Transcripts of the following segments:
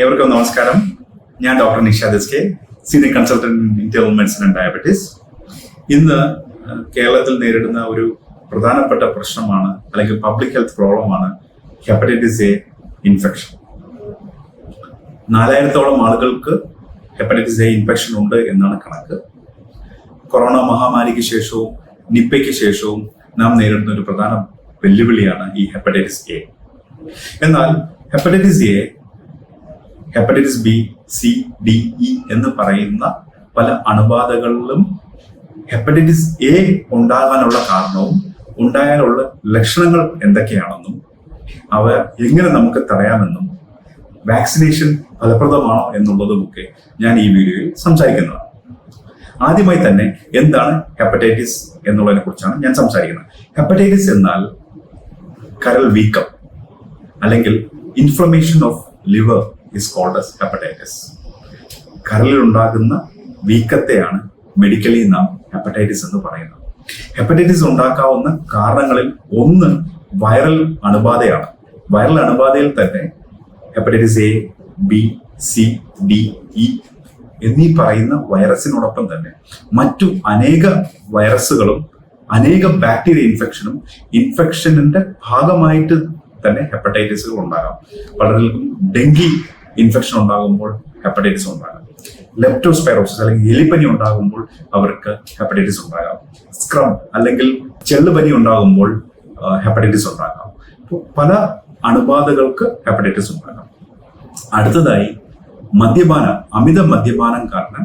ഏവർക്കും നമസ്കാരം. ഞാൻ doctor Nishad S K senior consultant India medicine and diabetes ഇന്ന് കേരളത്തിൽ നേരിടുന്ന ഒരു പ്രധാനപ്പെട്ട പ്രശ്നമാണ് അല്ലെങ്കിൽ പബ്ലിക് ഹെൽത്ത് പ്രോബ്ലമാണ് ഹെപ്പറ്റൈറ്റിസ് എ ഇൻഫെക്ഷൻ നാലായിരത്തോളം ആളുകൾക്ക് ഹെപ്പറ്റൈറ്റിസ് എ ഇൻഫെക്ഷൻ ഉണ്ട് എന്നാണ് കണക്ക്. കൊറോണ മഹാമാരിക്ക് ശേഷവും നിപ്പയ്ക്ക് ശേഷവും നാം നേരിടുന്ന ഒരു പ്രധാന വെല്ലുവിളിയാണ് ഈ ഹെപ്പറ്റൈറ്റിസ് എ എന്നാൽ hepatitis A hepatitis B C D E എന്ന് പറയുന്ന പല അണുബാധകളിലും ഹെപ്പറ്റൈറ്റിസ് എ ഉണ്ടാകാനുള്ള കാരണവും ഉണ്ടായാലുള്ള ലക്ഷണങ്ങൾ എന്തൊക്കെയാണെന്നും അവ എങ്ങനെ നമുക്ക് തടയാമെന്നും വാക്സിനേഷൻ ഫലപ്രദമാണോ എന്നുള്ളതുമൊക്കെ ഞാൻ ഈ വീഡിയോയിൽ സംസാരിക്കുന്നതാണ്. ആദ്യമായി തന്നെ എന്താണ് ഹെപ്പറ്റൈറ്റിസ് എന്നുള്ളതിനെ കുറിച്ചാണ് ഞാൻ സംസാരിക്കുന്നത്. ഹെപ്പറ്റൈറ്റിസ് എന്നാൽ കരൾ വീക്കം അല്ലെങ്കിൽ inflammation of liver is called as hepatitis കരളിൽ ഉണ്ടാകുന്ന വീക്കത്തെയാണ് മെഡിക്കലി നാം ഹെപ്പറ്റൈറ്റിസ് എന്ന് പറയുന്നത്. ഹെപ്പറ്റൈറ്റിസ് ഉണ്ടാക്കാവുന്ന കാരണങ്ങളിൽ ഒന്ന് വൈറൽ അണുബാധയാണ്. വൈറൽ അണുബാധയിൽ തന്നെ hepatitis A B C D E എന്നീ പറയുന്ന വൈറസിനോടൊപ്പം തന്നെ മറ്റു അനേക വൈറസുകളും അനേക ബാക്ടീരിയ ഇൻഫെക്ഷനും ഇൻഫെക്ഷനിന്റെ ഭാഗമായിട്ട് തന്നെ ഹെപ്പറ്റൈറ്റിസുകൾ ഉണ്ടാകാം. പലർക്കും ഡെങ്കി ഇൻഫെക്ഷൻ ഉണ്ടാകുമ്പോൾ ഹെപ്പറ്റൈറ്റിസ് ഉണ്ടാകാം. ലെപ്റ്റോസ്പൈറോസിസ് അല്ലെങ്കിൽ എലിപ്പനി ഉണ്ടാകുമ്പോൾ അവർക്ക് ഹെപ്പറ്റൈറ്റിസ് ഉണ്ടാകാം. സ്ക്രം അല്ലെങ്കിൽ ചെള്ളുപനി ഉണ്ടാകുമ്പോൾ ഹെപ്പറ്റൈറ്റിസ് ഉണ്ടാകാം. പല അണുബാധകൾക്ക് ഹെപ്പറ്റൈറ്റിസ് ഉണ്ടാകാം. അടുത്തതായി മദ്യപാനം അമിത മദ്യപാനം കാരണം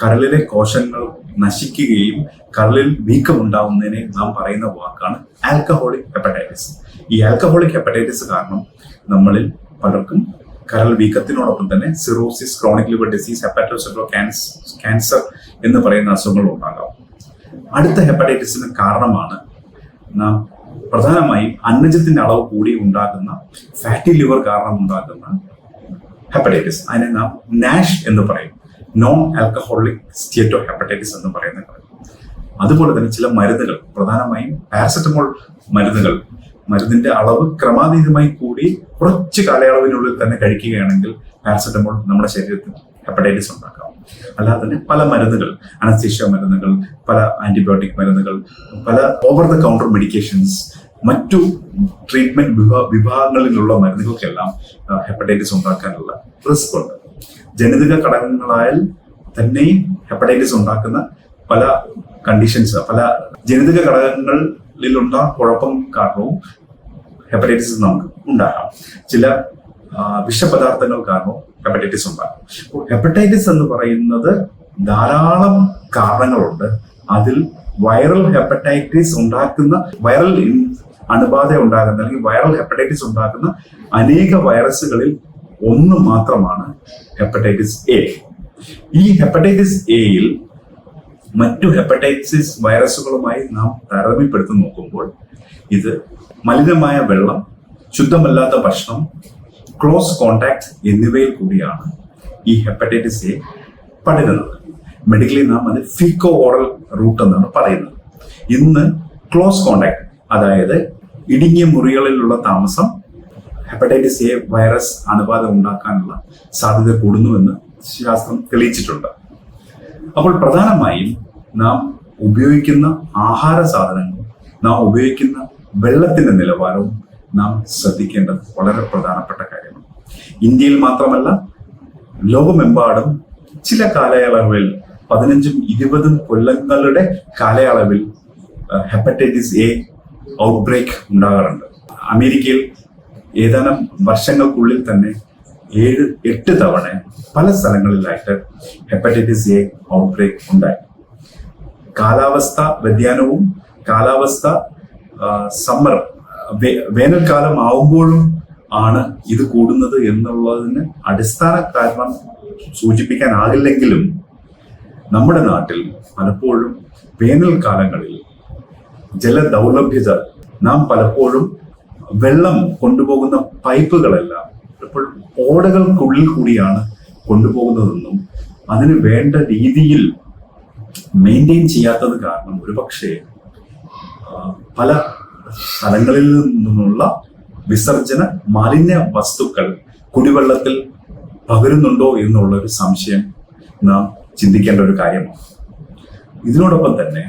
കരളിലെ കോശങ്ങൾ നശിക്കുകയും കരളിൽ വീക്കം ഉണ്ടാകുന്നതിനെ നാം പറയുന്ന വാക്കാണ് ആൽക്കഹോളിക് ഹെപ്പറ്റൈറ്റിസ് ഈ ആൽക്കഹോളിക് ഹെപ്പറ്റൈറ്റിസ് കാരണം നമ്മളിൽ പലർക്കും കരൾ വീക്കത്തിനോടൊപ്പം തന്നെ cirrhosis chronic liver disease hepatocellular cancer എന്ന് പറയുന്ന അസുഖങ്ങൾ ഉണ്ടാകാം. അടുത്ത ഹെപ്പറ്റൈറ്റിസിന് കാരണമാണ് നാം പ്രധാനമായും അന്നജത്തിന്റെ അളവ് കൂടി ഉണ്ടാകുന്ന ഫാറ്റി ലിവർ കാരണം ഉണ്ടാകുന്ന ഹെപ്പറ്റൈറ്റിസ് അതിനെ നാം നാഷ് എന്ന് പറയും. നോൺ ആൽക്കഹോളിക് സ്റ്റേറ്റോ ഹെപ്പറ്റൈറ്റിസ് എന്ന് പറയുന്ന കാര്യം. അതുപോലെ തന്നെ ചില മരുന്നുകൾ പ്രധാനമായും പാരസെറ്റമോൾ മരുന്നുകൾ. മരുന്നിന്റെ അളവ് ക്രമാതീതമായി കൂടി കുറച്ച് കാലയളവിനുള്ളിൽ തന്നെ കഴിക്കുകയാണെങ്കിൽ പാരസെറ്റമോൾ നമ്മുടെ ശരീരത്തിൽ ഹെപ്പറ്റൈറ്റിസ് ഉണ്ടാക്കാം. അല്ലാതെ തന്നെ പല മരുന്നുകൾ അനസ്തീഷ്യ മരുന്നുകൾ പല ആന്റിബയോട്ടിക് മരുന്നുകൾ പല ഓവർ ദ കൗണ്ടർ മെഡിക്കേഷൻസ് മറ്റു ട്രീറ്റ്മെന്റ് വിഭാ വിഭാഗങ്ങളിലുള്ള മരുന്നുകൾക്കെല്ലാം ഹെപ്പറ്റൈറ്റിസ് ഉണ്ടാക്കാനുള്ള റിസ്ക് ഉണ്ട്. ജനിതക ഘടകങ്ങളായാൽ തന്നെയും ഹെപ്പറ്റൈറ്റിസ് ഉണ്ടാക്കുന്ന പല കണ്ടീഷൻസ് പല ജനിതക ഘടകങ്ങളിലുള്ള കുഴപ്പം കാരണവും ഹെപ്പറ്റൈറ്റിസ് നമുക്ക് ഉണ്ടാകാം ചില വിഷപദാർത്ഥങ്ങൾ കാരണവും ഹെപ്പറ്റൈറ്റിസ് ഉണ്ടാകും. അപ്പോൾ ഹെപ്പറ്റൈറ്റിസ് എന്ന് പറയുന്നത് ധാരാളം കാരണങ്ങളുണ്ട്. അതിൽ വൈറൽ ഹെപ്പറ്റൈറ്റിസ് ഉണ്ടാക്കുന്ന വൈറൽ അണുബാധ ഉണ്ടാകുന്ന അല്ലെങ്കിൽ വൈറൽ ഹെപ്പറ്റൈറ്റിസ് ഉണ്ടാക്കുന്ന അനേക വൈറസുകളിൽ ഒന്ന് മാത്രമാണ് ഹെപ്പറ്റൈറ്റിസ് എ ഈ ഹെപ്പറ്റൈറ്റിസ് എയിൽ മറ്റു ഹെപ്പറ്റൈറ്റിസ് വൈറസുകളുമായി നാം താരതമ്യപ്പെടുത്തി നോക്കുമ്പോൾ ഇത് മലിനമായ വെള്ളം ശുദ്ധമല്ലാത്ത ഭക്ഷണം ക്ലോസ് കോണ്ടാക്ട് എന്നിവയിൽ കൂടിയാണ് ഈ ഹെപ്പറ്റൈറ്റിസ് എ പടരുന്നത്. മെഡിക്കലി നാം അത് ഫിക്കോ ഓറൽ റൂട്ട് എന്നാണ് പറയുന്നത്. ഇന്ന് ക്ലോസ് കോണ്ടാക്ട് അതായത് ഇടുങ്ങിയ മുറികളിലുള്ള താമസം ഹെപ്പറ്റൈറ്റിസ് എ വൈറസ് അണുബാധ ഉണ്ടാക്കാനുള്ള സാധ്യത കൂടുന്നുവെന്ന് ശാസ്ത്രം തെളിയിച്ചിട്ടുണ്ട്. അപ്പോൾ പ്രധാനമായും നാം ഉപയോഗിക്കുന്ന ആഹാര സാധനങ്ങളും നാം ഉപയോഗിക്കുന്ന വെള്ളത്തിന്റെ നിലവാരവും നാം ശ്രദ്ധിക്കേണ്ടത് വളരെ പ്രധാനപ്പെട്ട കാര്യമാണ്. ഇന്ത്യയിൽ മാത്രമല്ല ലോകമെമ്പാടും ചില കാലയളവിൽ പതിനഞ്ചും ഇരുപതും കൊല്ലങ്ങളുടെ കാലയളവിൽ ഹെപ്പറ്റൈറ്റിസ് എ ഔട്ട്ബ്രേക്ക് ഉണ്ടാകാറുണ്ട്. അമേരിക്കയിൽ ഏതാനും വർഷങ്ങൾക്കുള്ളിൽ തന്നെ ഏഴ് എട്ട് തവണ പല സ്ഥലങ്ങളിലായിട്ട് ഹെപ്പറ്റൈറ്റിസ് എ ഔട്ട്ബ്രേക്ക് ഉണ്ടായി. കാലാവസ്ഥ വ്യതിയാനവും കാലാവസ്ഥ സമ്മർ വേനൽക്കാലം ആവുമ്പോഴും ആണ് ഇത് കൂടുന്നത് എന്നുള്ളതിന് അടിസ്ഥാന കാരണം സൂചിപ്പിക്കാനാകില്ലെങ്കിലും നമ്മുടെ നാട്ടിൽ പലപ്പോഴും വേനൽക്കാലങ്ങളിൽ ജലദൗർലഭ്യത നാം പലപ്പോഴും വെള്ളം കൊണ്ടുപോകുന്ന പൈപ്പുകളെല്ലാം ഇപ്പോൾ ഓടകൾക്കുള്ളിൽ കൂടിയാണ് കൊണ്ടുപോകുന്നതെന്നും അതിന് വേണ്ട രീതിയിൽ മെയിന്റെയിൻ ചെയ്യാത്തത് കാരണം ഒരുപക്ഷെ പല സ്ഥലങ്ങളിൽ നിന്നുള്ള വിസർജന മാലിന്യ വസ്തുക്കൾ കുടിവെള്ളത്തിൽ പകരുന്നുണ്ടോ എന്നുള്ള ഒരു സംശയം നാം ചിന്തിക്കേണ്ട ഒരു കാര്യമാണ്. ഇതിനോടൊപ്പം തന്നെ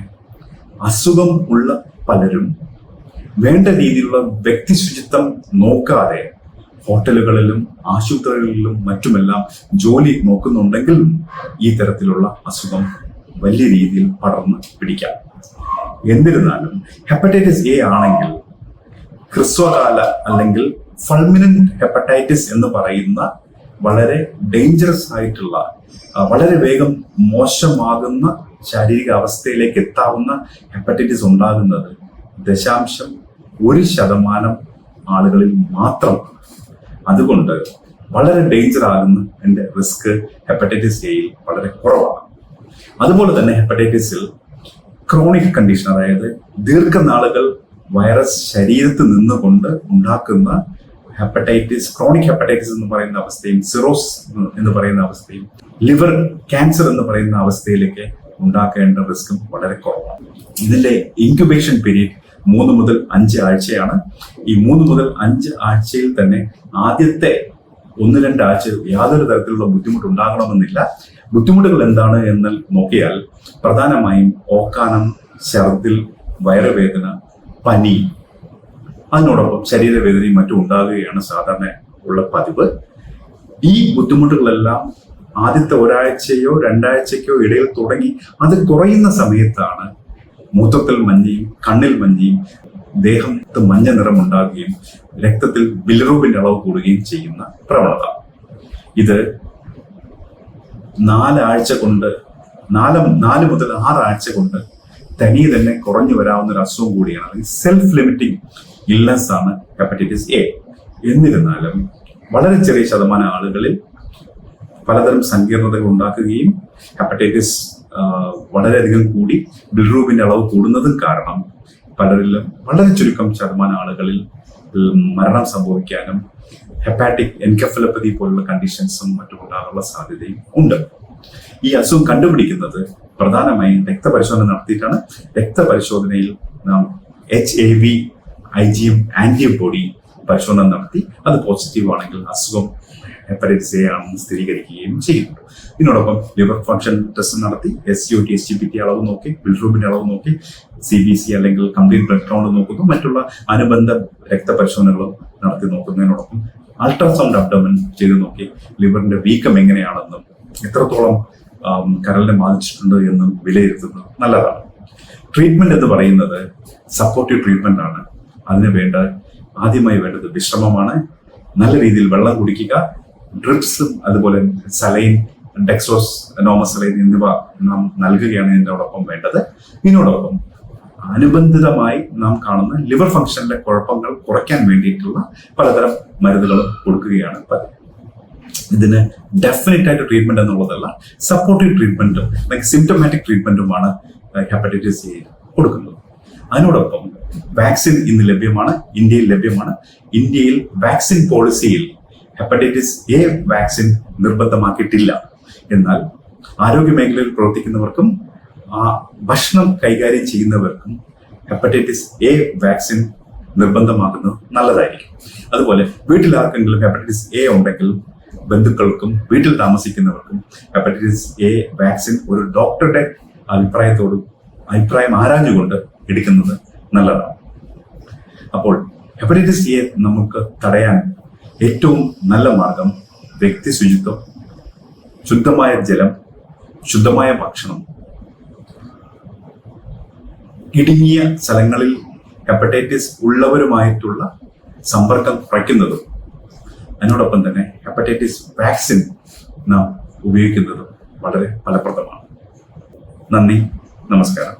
അസുഖം ഉള്ള പലരും വേണ്ട രീതിയിലുള്ള വ്യക്തി ശുചിത്വം നോക്കാതെ ഹോട്ടലുകളിലും ആശുപത്രികളിലും മറ്റുമെല്ലാം ജോലി നോക്കുന്നുണ്ടെങ്കിലും ഈ തരത്തിലുള്ള അസുഖം വലിയ രീതിയിൽ പടർന്ന് പിടിക്കാം. എന്നിരുന്നാലും ഹെപ്പറ്റൈറ്റിസ് എ ആണെങ്കിൽ ഹ്രസ്വകാല അല്ലെങ്കിൽ ഫൾമിനന്റ് ഹെപ്പറ്റൈറ്റിസ് എന്ന് പറയുന്ന വളരെ ഡേഞ്ചറസ് ആയിട്ടുള്ള വളരെ വേഗം മോശമാകുന്ന ശാരീരിക അവസ്ഥയിലേക്ക് എത്താവുന്ന ഹെപ്പറ്റൈറ്റിസ് ഉണ്ടാകുന്നത് ദശാംശം ഒരു ശതമാനം ആളുകളിൽ മാത്രം. അതുകൊണ്ട് വളരെ ഡേഞ്ചർ ആകുന്ന എന്റെ റിസ്ക് ഹെപ്പറ്റൈറ്റിസ് എയിൽ വളരെ കുറവാണ്. അതുപോലെ തന്നെ ഹെപ്പറ്റൈറ്റിസിൽ ക്രോണിക് കണ്ടീഷൻ അതായത് ദീർഘനാളുകൾ വൈറസ് ശരീരത്തിൽ നിന്നുകൊണ്ട് ഉണ്ടാക്കുന്ന ഹെപ്പറ്റൈറ്റിസ് ക്രോണിക് ഹെപ്പറ്റൈറ്റിസ് എന്ന് പറയുന്ന അവസ്ഥയും സിറോസ് എന്ന് പറയുന്ന അവസ്ഥയും ലിവർ ക്യാൻസർ എന്ന് പറയുന്ന അവസ്ഥയിലേക്ക് ഉണ്ടാക്കേണ്ട റിസ്ക്കും വളരെ കുറവാണ്. ഇതിന്റെ ഇൻക്യുബേഷൻ പീരീഡ് മൂന്ന് മുതൽ അഞ്ച് ആഴ്ചയാണ്. ഈ മൂന്ന് മുതൽ അഞ്ച് ആഴ്ചയിൽ തന്നെ ആദ്യത്തെ ഒന്ന് രണ്ട് ആഴ്ച യാതൊരു തരത്തിലുള്ള ബുദ്ധിമുട്ട് ഉണ്ടാകണമെന്നില്ല. ബുദ്ധിമുട്ടുകൾ എന്താണ് എന്ന് നോക്കിയാൽ പ്രധാനമായും ഓക്കാനം ഛർദിൽ വയറുവേദന പനി അതിനോടൊപ്പം ശരീരവേദനയും മറ്റും ഉണ്ടാകുകയാണ് സാധാരണ ഉള്ള പതിവ്. ഈ ബുദ്ധിമുട്ടുകളെല്ലാം ആദ്യത്തെ ഒരാഴ്ചയോ രണ്ടാഴ്ചയ്ക്കോ ഇടയിൽ തുടങ്ങി അത് കുറയുന്ന സമയത്താണ് മൂത്രത്തിൽ മഞ്ഞയും കണ്ണിൽ മഞ്ഞയും ദേഹത്ത് മഞ്ഞ നിറം ഉണ്ടാകുകയും രക്തത്തിൽ ബിലറൂബിന്റെ അളവ് കൂടുകയും ചെയ്യുന്ന പ്രവണത. ഇത് നാലാഴ്ച കൊണ്ട് നാല് നാല് മുതൽ ആറാഴ്ച കൊണ്ട് തനിയെ തന്നെ കുറഞ്ഞു വരാവുന്ന ഒരു അസുഖം കൂടിയാണ്. അല്ലെങ്കിൽ സെൽഫ് ലിമിറ്റിംഗ് ഇല്ലസ് ആണ് ഹെപ്പറ്റൈറ്റിസ് എ എന്നിരുന്നാലും വളരെ ചെറിയ ശതമാനം ആളുകളിൽ പലതരം സങ്കീർണതകൾ ഉണ്ടാക്കുകയും ഹെപ്പറ്റൈറ്റിസ് വളരെയധികം കൂടി ബിൽറൂബിന്റെ അളവ് കൂടുന്നതും കാരണം പലരിലും വളരെ ചുരുക്കം ശതമാനം ആളുകളിൽ മരണം സംഭവിക്കാനും ഹെപ്പാറ്റിക് എൻകഫലപ്പതി പോലുള്ള കണ്ടീഷൻസും മറ്റും ഉണ്ടാകാനുള്ള സാധ്യതയും ഉണ്ട്. ഈ അസുഖം കണ്ടുപിടിക്കുന്നത് പ്രധാനമായും രക്തപരിശോധന നടത്തിയിട്ടാണ്. രക്തപരിശോധനയിൽ നാം H A V I G M antibody പരിശോധന നടത്തി. അത് പോസിറ്റീവ് ആണെങ്കിൽ അസുഖം ഹെപ്പറ്റൈറ്റിസ് എ ആണെന്ന് സ്ഥിരീകരിക്കുകയും ചെയ്യുന്നുണ്ട്. ഇതിനോടൊപ്പം ലിവർ ഫംഗ്ഷൻ ടെസ്റ്റ് നടത്തി S U T S G P T അളവ് നോക്കി ബിൽറൂബിന്റെ അളവ് നോക്കി സി ബി സി അല്ലെങ്കിൽ കംപ്ലീറ്റ് ബ്ലഡ് കൗണ്ട് നോക്കുന്നു. മറ്റുള്ള അനുബന്ധ രക്തപരിശോധനകളും നടത്തി നോക്കുന്നതിനോടൊപ്പം അൾട്രാസൗണ്ട് അബ്ഡമൻ ചെയ്ത് നോക്കി ലിവറിന്റെ വീക്കം എങ്ങനെയാണെന്നും എത്രത്തോളം കരലിനെ ബാധിച്ചിട്ടുണ്ട് എന്നും വിലയിരുത്തുന്നത് നല്ലതാണ്. ട്രീറ്റ്മെന്റ് എന്ന് പറയുന്നത് സപ്പോർട്ടീവ് ട്രീറ്റ്മെന്റ് ആണ്. അതിന് വേണ്ട ആദ്യമായി വേണ്ടത് വിശ്രമമാണ്. നല്ല രീതിയിൽ വെള്ളം കുടിക്കുക ഡ്രിപ്സും അതുപോലെ സലൈൻ ഡെക്സോസ് നോമസലൈൻ എന്നിവ നാം നൽകുകയാണ് ഇതിനോടൊപ്പം വേണ്ടത്. ഇതിനോടൊപ്പം അനുബന്ധിതമായി നാം കാണുന്ന ലിവർ ഫംഗ്ഷനിലെ കുഴപ്പങ്ങൾ കുറയ്ക്കാൻ വേണ്ടിയിട്ടുള്ള പലതരം മരുന്നുകൾ കൊടുക്കുകയാണ്. ഇതിന് ഡെഫിനറ്റ് ആയിട്ട് ട്രീറ്റ്മെന്റ് എന്നുള്ളതല്ല സപ്പോർട്ടീവ് ട്രീറ്റ്മെന്റും ലൈക്ക് സിംറ്റമാറ്റിക് ട്രീറ്റ്മെന്റുമാണ് ഹെപ്പറ്റൈറ്റിസ് സി കൊടുക്കുന്നത്. അതിനോടൊപ്പം വാക്സിൻ ഇന്ന് ലഭ്യമാണ് ഇന്ത്യയിൽ ലഭ്യമാണ്. ഇന്ത്യയിൽ വാക്സിൻ പോളിസിയിൽ ഹെപ്പറ്റൈറ്റിസ് എ വാക്സിൻ നിർബന്ധമാക്കിയിട്ടില്ല. എന്നാൽ ആരോഗ്യ മേഖലയിൽ പ്രവർത്തിക്കുന്നവർക്കും ആ ഭക്ഷണം കൈകാര്യം ചെയ്യുന്നവർക്കും ഹെപ്പറ്റൈറ്റിസ് എ വാക്സിൻ നിർബന്ധമാക്കുന്നത് നല്ലതായിരിക്കും. അതുപോലെ വീട്ടിൽ ആർക്കെങ്കിലും ഹെപ്പറ്റൈറ്റിസ് എ ഉണ്ടെങ്കിൽ ബന്ധുക്കൾക്കും വീട്ടിൽ താമസിക്കുന്നവർക്കും ഹെപ്പറ്റൈറ്റിസ് എ വാക്സിൻ ഒരു ഡോക്ടറുടെ അഭിപ്രായത്തോട് അഭിപ്രായം ആരാഞ്ഞുകൊണ്ട് എടുക്കുന്നത് നല്ലതാണ്. അപ്പോൾ ഹെപ്പറ്റൈറ്റിസ് എ നമുക്ക് തടയാൻ ഏറ്റവും നല്ല മാർഗം വ്യക്തി ശുചിത്വം ശുദ്ധമായ ജലം ശുദ്ധമായ ഭക്ഷണം. ഇടുങ്ങിയ സ്ഥലങ്ങളിൽ ഹെപ്പറ്റൈറ്റിസ് ഉള്ളവരുമായിട്ടുള്ള സമ്പർക്കം കുറയ്ക്കുന്നതും അതിനോടൊപ്പം തന്നെ ഹെപ്പറ്റൈറ്റിസ് വാക്സിൻ നാം ഉപയോഗിക്കുന്നതും വളരെ ഫലപ്രദമാണ്. നന്ദി നമസ്കാരം.